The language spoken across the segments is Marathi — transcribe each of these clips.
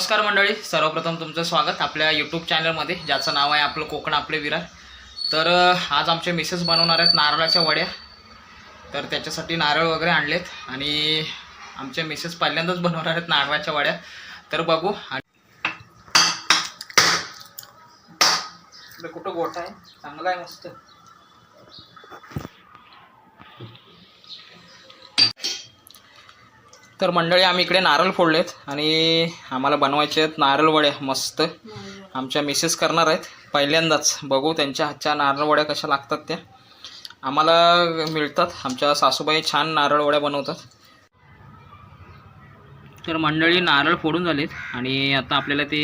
नमस्कार मंडळी सर्वप्रथम तुमचं स्वागत आपल्या यूट्यूब चॅनलमध्ये ज्याचं नाव आहे आपलं कोकण आपले विरार तर आज आमचे मिसेस बनवणार आहेत नारळाच्या वड्या. तर त्याच्यासाठी नारळ वगैरे आणलेत आणि आमचे मिसेस पहिल्यांदाच बनवणार आहेत नारळाच्या वड्या. तर बघू आणि कुठं गोठा आहे? चांगला आहे मस्त. तर मंडळी आम्ही इकडे नारळ फोडलेत आणि आम्हाला बनवायचे आहेत नारळ वड्या मस्त. आमच्या मिसेस करणार आहेत. पहिल्यांदाच बघू त्यांच्या हातच्या नारळ वड्या कशा लागतात त्या. आम्हाला मिळतात. आमच्या सासूबाई छान नारळ वड्या बनवतात. तर मंडळी नारळ फोडून झालेत आणि आता आपल्याला ते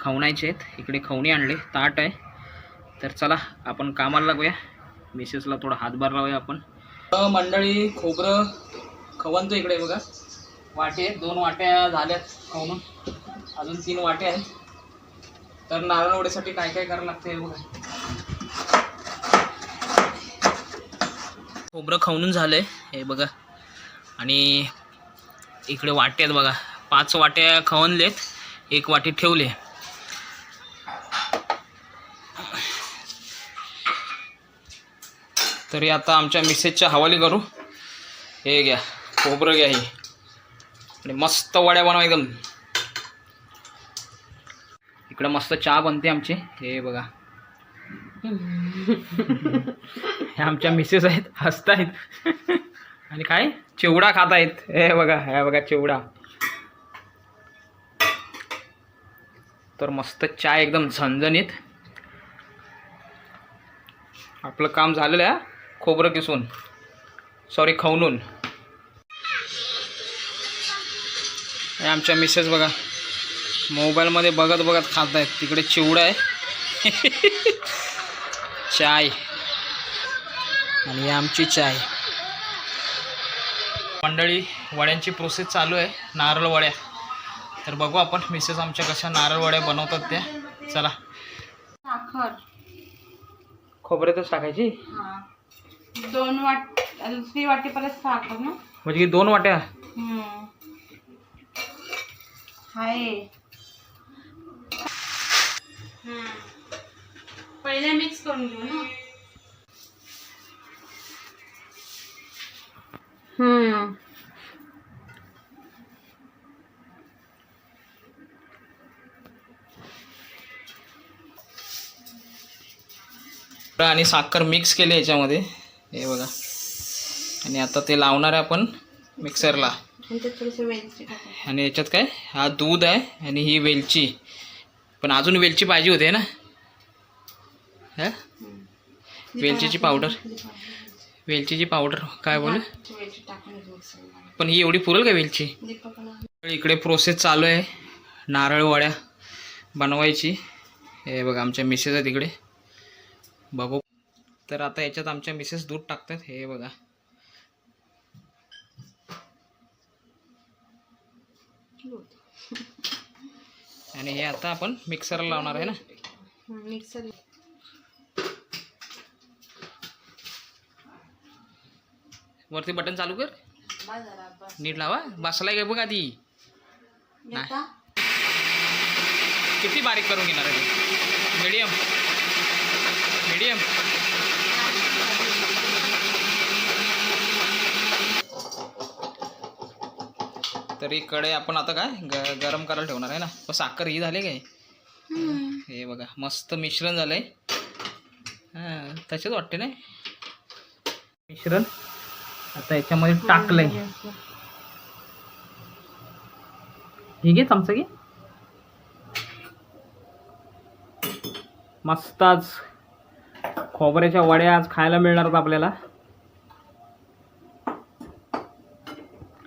खवणायचे आहेत. इकडे खवणी आणले. ताट आहे. तर चला आपण कामाला लागूया. मिसेसला थोडा हातभार लावूया आपण. मंडळी खोबरं खवनतो इकडे बघा. वाटे दोन वाट्या झाल्यात खवणून. अजून तीन वाटे आहेत. तर नारळ वड्यासाठी काय काय करावं लागतं हे बघा. खोबरं खाऊन झालंय. हे बघा. आणि इकडे वाटे आहेत बघा. पाच वाट्या खवणलेत. एक वाटी ठेवले. तरी आता आमच्या मिसेसच्या हवाली करू. हे घ्या. खोबरं घ्या हे. आणि मस्त वड्या बनवा एकदम. इकडं मस्त चहा बनते आमची. हे बघा. हे आमच्या मिसेस आहेत हसतायत. आणि काय? चिवडा खात आहेत हे बघा हे बघा चिवडा. तर मस्त चहा एकदम झणझणीत. आपलं काम झालेलं आहे खोबरं किसून. सॉरी खवणून. हे आमच्या मिसेस बघा. मोबाईलमध्ये बघत बघत खात आहेत तिकडे चिवडा आहे. चाय. आणि आमची चाय. मंडळी वड्यांची प्रोसेस चालू आहे. नारळ वड्या. तर बघू आपण मिसेस आमच्या कशा नारळ वड्या बनवतात त्या. चला. साखर. खोबऱ्यातच टाकायची? हा. दोन वाट दुसरी वाटी परत साखर ना? म्हणजे दोन वाट्या. हाय. हम्म. पहिले मिक्स करून घेऊ ना. हम्म. आणि साखर मिक्स केली याच्यामध्ये. हे बघा. आणि आता ते लावणार आहे आपण मिक्सरला आणि याच्यात काय? हा दूध आहे आणि ही वेलची. पण अजून वेलची पाहिजे होते ना? हा. वेलचीची पावडर. वेलची वेलचीची पावडर. काय बोल. पण ही एवढी पुरेल का वेलची? इकडे प्रोसेस चालू आहे. नारळ वड्या बनवायची. हे बघा आमच्या मिसेस आहेत इकडे. बघू. तर आता याच्यात आमच्या मिसेस दूध टाकतात. हे बघा. आणि हे आता आपण मिक्सरला लावणार आहे ना? मिक्सर. वरती बटन चालू कर. नीट लावा. बसलाय काय बघ आधी? किती बारीक करून घेणार आहे? मीडियम मीडियम तर इकडे आपण आता काय ग गरम करायला ठेवणार आहे ना. पण साखर ही झाली काय? हे बघा मस्त मिश्रण झालंय. हां तसेच वाटते ना मिश्रण आता याच्यामध्ये टाकलंय. हे घे चमचा घे. मस्त आज खोबऱ्याच्या वड्या आज खायला मिळणार आहेत आपल्याला.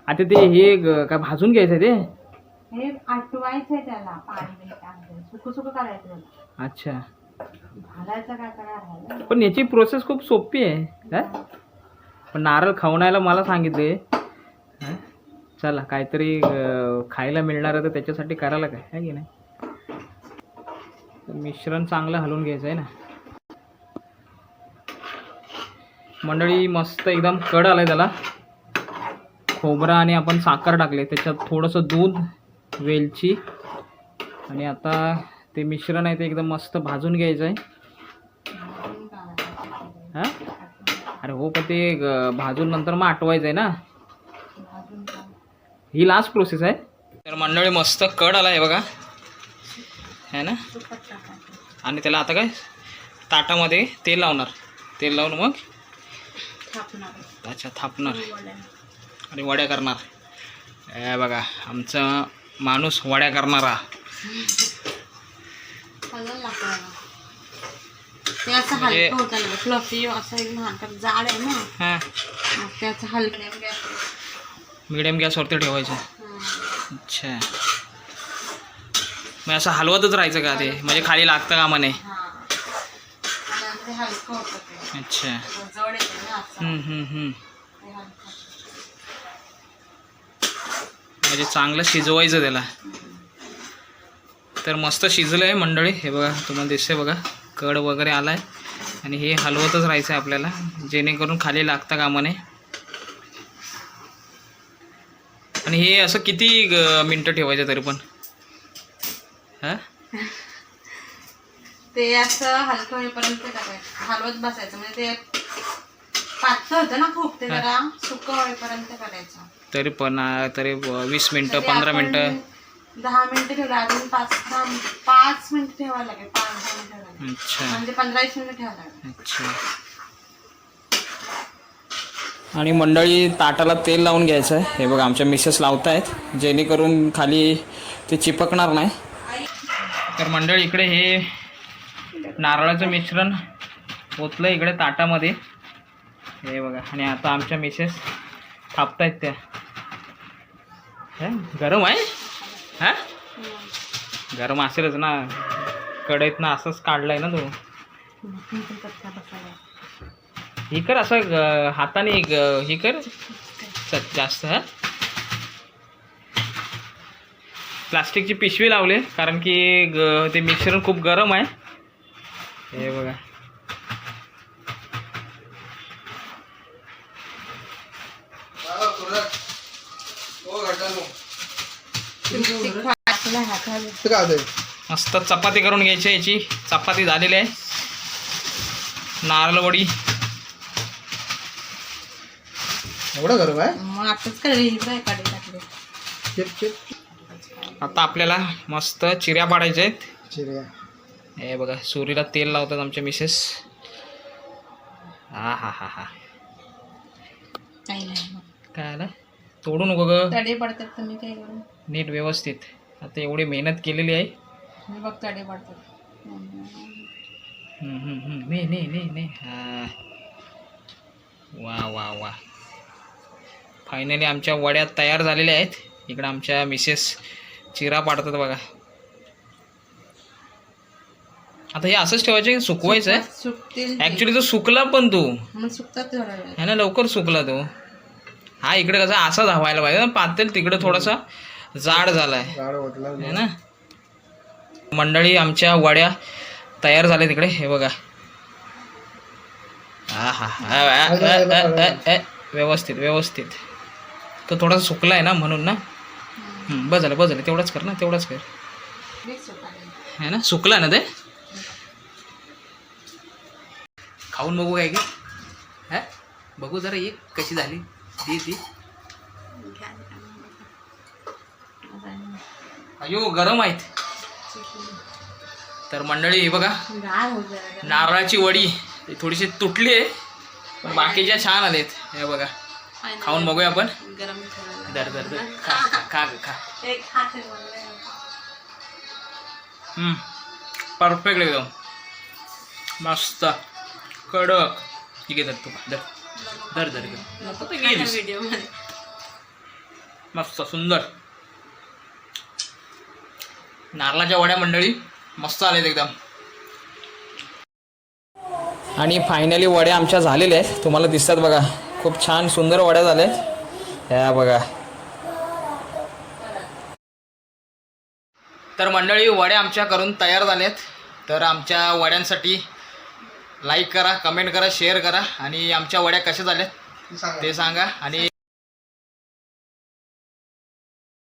आता ते हे काय भाजून घ्यायचं ते? हे आटवायचंय त्याला पाणी सुकं सुकं करायचं त्याला. अच्छा. घालायचं काय काय राहिलं पण याची प्रोसेस खूप सोपी आहे काय पण नारळ खवणायला मला सांगितले. हं? चला काहीतरी अं, खायला मिळणार आहे तर त्याच्यासाठी करायला काय आहे की नाही? तर मिश्रण चांगलं हलवून घ्यायचं आहे ना. मंडळी मस्त एकदम कड आलाय त्याला. खोबरा आणि आपण साखर टाकले त्याच्यात थोडंसं दूध वेलची आणि आता ते मिश्रण आहे ते एकदम मस्त भाजून घ्यायचं आहे. हां अरे हो पण ते भाजून नंतर मग आटवायचं आहे ना. ही लास्ट प्रोसेस आहे तर मंडळी मस्त कड आला आहे बघा है ना. आणि त्याला आता काय ताटामध्ये तेल लावणार तेल लावून मग थापणार. अच्छा थापणार. आणि वड्या करणार. बघा आमचा माणूस वड्या करणारा. असं म्हणजे- हलकं होतं ना फ्लफी असं एकदम हलकं जाड आहे ना. हां. मग ते असं हलकं मिडियम गॅसवरती ठेवायचं. हां. अच्छा. मग असं हलवतच राहायचं का ते? म्हणजे खाली लागतं का म्हणे? हां. आणि ते हलकं होतं ते. अच्छा. हम्म, हम्म, हम्म. म्हणजे चांगलं शिजवायचं त्याला. तर मस्त शिजलं आहे मंडळी. हे बघा तुम्हाला दिसते बघा कड वगैरे आला आहे आणि हे हलवतच राहायचं आहे आपल्याला जेणेकरून खाली लागता कामा नये आणि हे असं किती ग- मिनटं ठेवायचं तरी पण? हां? ते असं हलकं होईपर्यंत हलवत बसायचं. म्हणजे ते पातळ होतं ना खूप ते. जरा सुकं होईपर्यंत करायचं. तरी पण तरी वीस मिनटं तरी पंधरा आपण मिनटं. दहा मिनिटं ठेवलं अजून पाच दहा पाच मिनिटं ठेवायला लागेल पाच दहा मिनिटं ठेवायला लागेल. अच्छा. म्हणजे पंधरा वीस मिनिटं ठेवायला लागेल. अच्छा. आणि मंडळी ताटाला तेल लावून घ्यायचं आहे. हे बघा आमच्या मिसेस लावत आहेत जेणेकरून खाली ते चिपकणार नाही. तर मंडळी इकडे हे नारळाचं मिश्रण ओतलं इकडे ताटामध्ये. हे बघा आणि आता आमच्या मिसेस थापतायत त्या. हे, गरम आहे? हा? गरम असेलच ना. कढईत ना असंच काढलंय ना तो. ही हे कर असं ग- हाताने ग- हे कर. जास्त हा. प्लास्टिकची पिशवी लावली कारण की ग- ते मिश्रण खूप गरम आहे. हे बघा आपल्या हाताला मस्त चपाती करून घ्यायची आहे याची. चपाती झालेली आहे. नारळवडी एवढं गरम आहे? मग आताच काय आता आपल्याला मस्त चिऱ्या पाडायच्या आहेत. चिऱ्या. हे बघा सुरीला तेल लावतात आमच्या मिसेस हा हा हा. हा. काय आलं? तोडू नको ग. तडे पडतात तर मी काय करू? नीट व्यवस्थित. आता एवढी मेहनत केलेली आहे. मी बघ तडे पडतात. हम्म, हम्म, हम्म. ने ने ने ने. हा. वा वा वा. फायनली आमच्या वड्या तयार झालेल्या आहेत. इकडं आमच्या मिसेस चिरा पाडतात बघा. आता हे असंच ठेवायचं की सुकवायचं? आहे सुकतील ते. ॲक्च्युली तो सुकला पण तू. मग सुकतात थोडा वेळ. है ना? लवकर सुकला तो. हा इकडे कसा असा धावायला पाहिजे. पातेल तिकडे थोडासा जाड झालाय. गाड वाटला है ना? मंडळी आमच्या वड्या तयार झाल्या तिकडे. हे बघा. हा हा. व्यवस्थित व्यवस्थित. तो थोडासा सुकला आहे ना म्हणून ना? बस झालं बस झालं. तेवढंच कर ना तेवढंच कर. है ना? सुकला ना ते? खाऊन बघू काय की. हा? बघू जरा एक कशी झाली. ती अयो गरम आहेत. तर मंडळी बघा. नारळाची वडी. थोडीशी तुटली आहे पण बाकीच्या छान आलेत. हे बघा. खाऊन बघूया आपण. दर दर दर खा खा खा हम्म. आहे परफेक्ट एकदम. मस्त. कडक. ठीक आहे तर तू दर धर धर. नको मध्ये. मस्त सुंदर. नारळाच्या वड्या मंडळी मस्त आलेत एकदम. आणि फायनली वड्या आमच्या झालेल्या आहेत. तुम्हाला दिसतात बघा. खूप छान सुंदर वड्या झाल्यात ह्या बघा. तर मंडळी वड्या आमच्या करून तयार झाल्यात. तर आमच्या वड्यांसाठी लाईक करा कमेंट करा शेअर करा. आणि आमच्या वड्या कशा झाल्यात सांगा. ते सांगा. आणि